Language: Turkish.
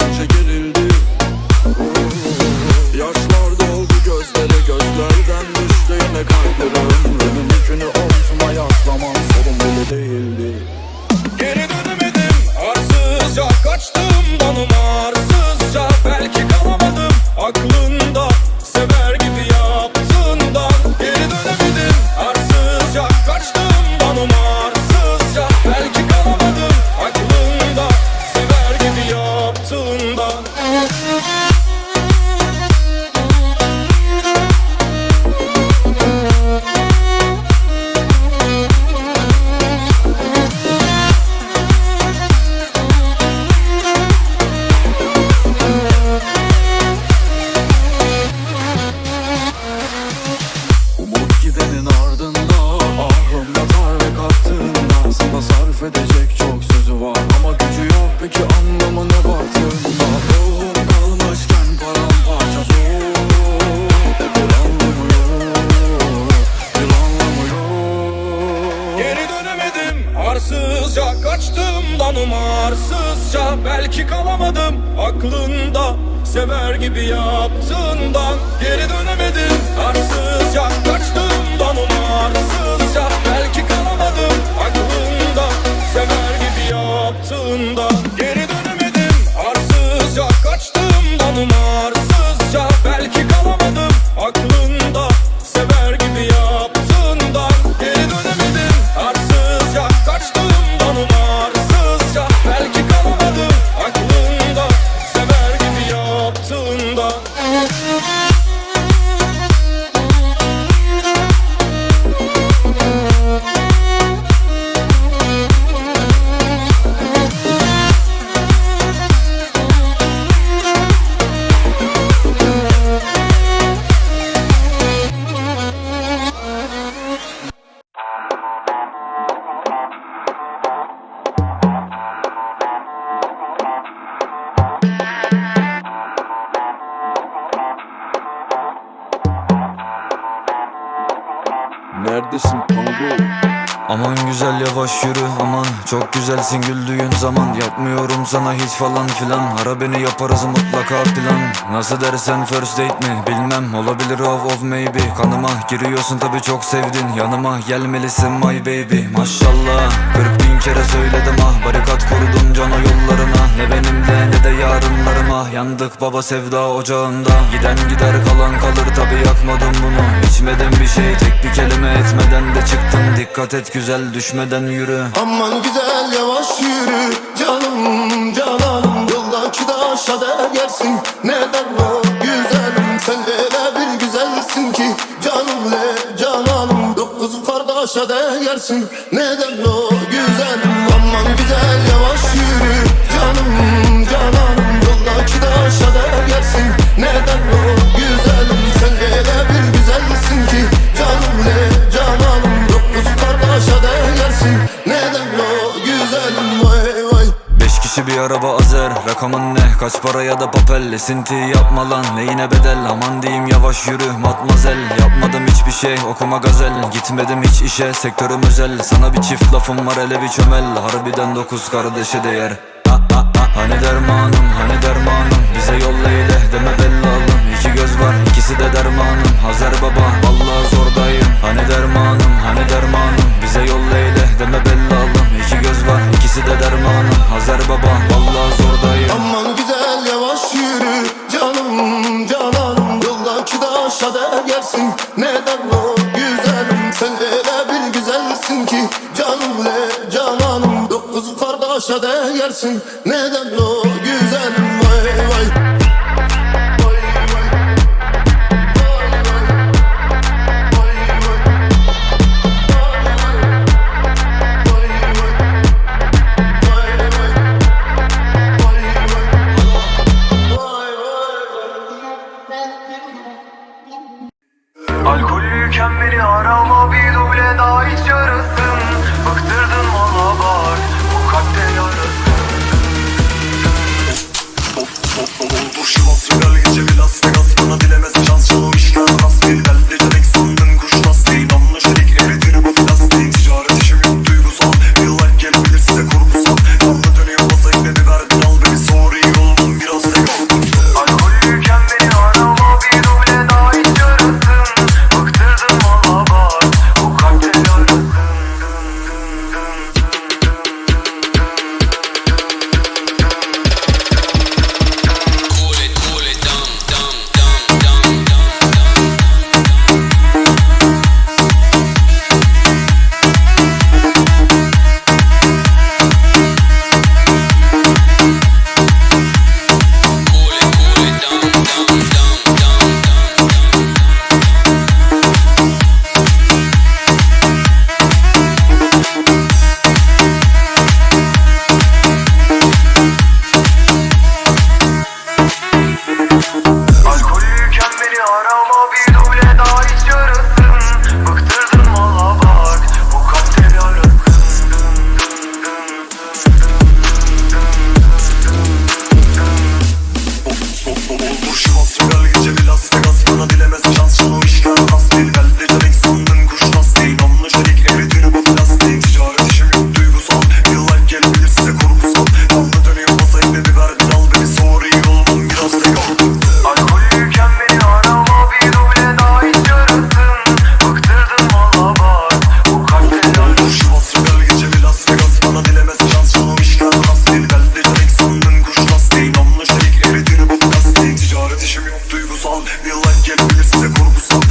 deyince aklında Sever gibi yaptığından Geri dönemedim arsızca Kaçtığımdan umarsızca Aman güzel yavaş yürü aman. Çok güzelsin güldüğün zaman. Yapmıyorum sana hiç falan filan. Ara beni yaparız mutlaka plan. Nasıl dersen first date mi? Bilmem. Olabilir of of maybe. Kanıma giriyorsun tabi çok sevdin. Yanıma gelmelisin my baby. Maşallah. 40 bin kere söyledim ah Barikat kurdum cana yollarına. Ne benimle ne de yarınlarıma. Yandık baba sevda ocağında. Giden gider kalan kalır tabi yakmadım bunu. İçmeden bir şey tek bir kelime etmeden de çıktın Dikkat et güzel düşmeden yürü. Aman güzel yavaş yürü. Canım cananım Yoldaki taşa değersin neden o? Güzelim Sen öyle bir güzelsin ki. Canım le cananım Dokuz kardeşe değersin neden o da papel Esinti yapma lan neyine bedel? Aman diyeyim yavaş yürü matmazel. Yapmadım hiçbir şey okuma gazel. Gitmedim hiç işe sektörüm özel. Sana bir çift lafım var hele bir çömel. Harbiden dokuz kardeşe değer. Ha, ha, ha. Hani dermanım hani dermanım? Bize yolla ile deme bellalım değersin neden o güzelim? Sen öyle bir güzelsin ki canım le cananım. Dokuz kardeşe değersin. Neden o güzelim? Vay vay Alkollüyken beni arama bir duble daha hiç yarasın Bıktırdın valla bak bu kalpte yarasın Oldu Şivas final gece so